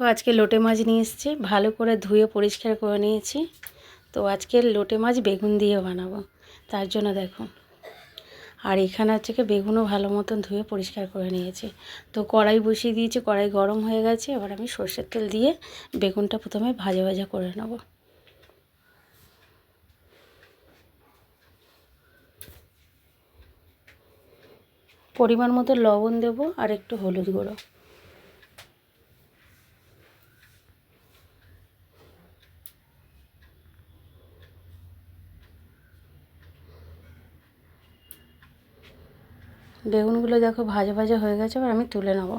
তো আজকে লোটে মাছ নিয়ে এসেছি। ভালো করে ধুয়ে পরিষ্কার করে নিয়েছি। তো আজকে লোটে মাছ বেগুন দিয়ে বানাবো। তার জন্য দেখুন আর এখানে হচ্ছে কি বেগুনও ভালো মতন ধুয়ে পরিষ্কার করে নিয়েছি। তো কড়াই বসিয়ে দিয়েছি। কড়াই গরম হয়ে গেছে। এবার আমি সর্ষের তেল দিয়ে বেগুনটা প্রথমে ভাজা ভাজা করে নেব। পরিমাণ মতো লবণ দেবো আর একটু হলুদ গুঁড়ো। বেগুনগুলো দেখো ভাজা ভাজা হয়ে গেছে, এবার আমি তুলে নেব।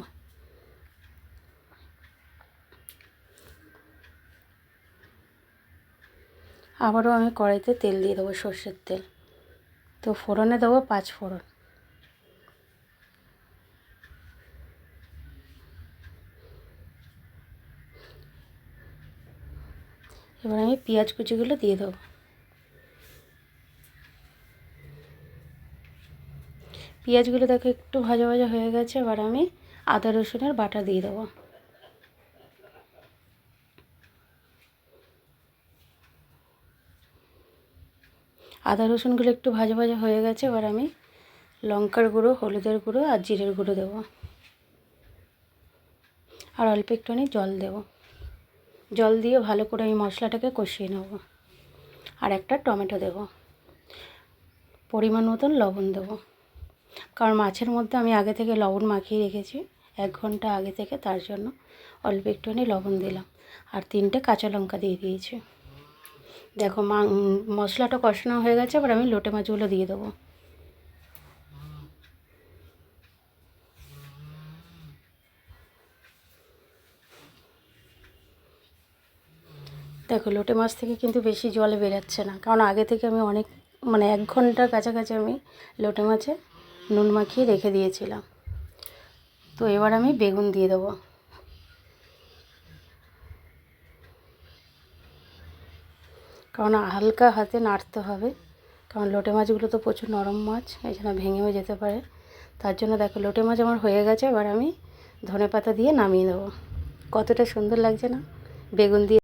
আবারও আমি কড়াইতে তেল দিয়ে দেবো সর্ষের তেল। তো ফোড়নে দেবো পাঁচ ফোড়ন। এবার আমি পেঁয়াজ কুচিগুলো দিয়ে দেবো। পেঁয়াজগুলো দেখো একটু ভাজা ভাজা হয়ে গেছে, এবার আমি আদা রসুনের বাটা দিয়ে দেবো। আদা, রসুনগুলো একটু ভাজা ভাজা হয়ে গেছে, এবার আমি লঙ্কার গুঁড়ো, হলুদের গুঁড়ো আর জিরের গুঁড়ো দেবো। আর অল্প একটুখানি জল দেব। জল দিয়ে ভালো করে আমি মশলাটাকে কষিয়ে নেব। আর একটা টমেটো দেব। পরিমাণ মতন লবণ দেবো। কারণ মাছের মধ্যে আমি আগে থেকে লবণ মাখিয়ে রেখেছি, এক ঘণ্টা আগে থেকে তার জন্য অল্প একটুখানি লবণ দিলাম। আর তিনটে কাঁচা লঙ্কা দিয়ে দিয়েছি। দেখো মা মশলাটা কষানো হয়ে গেছে, এবার আমি লোটে মাছগুলো দিয়ে দেবো। দেখো লোটে মাছ থেকে কিন্তু বেশি জল বেরাচ্ছে না, কারণ আগে থেকে আমি অনেক মানে এক ঘণ্টার কাছাকাছি আমি লোটে মাছে নুন মাখিয়ে রেখে দিয়েছিলাম। তো এবার আমি বেগুন দিয়ে দেবো। কারণ হালকা হাতে নাড়তে হবে। কারণ লোটে মাছগুলো তো প্রচুর নরম মাছ জন্য ভেঙেও যেতে পারে। তার জন্য দেখো লোটে মাছ আমার হয়ে গেছে, এবার আমি ধনে পাতা দিয়ে নামিয়ে দেবো। কতটা সুন্দর লাগছে না? বেগুন দিয়ে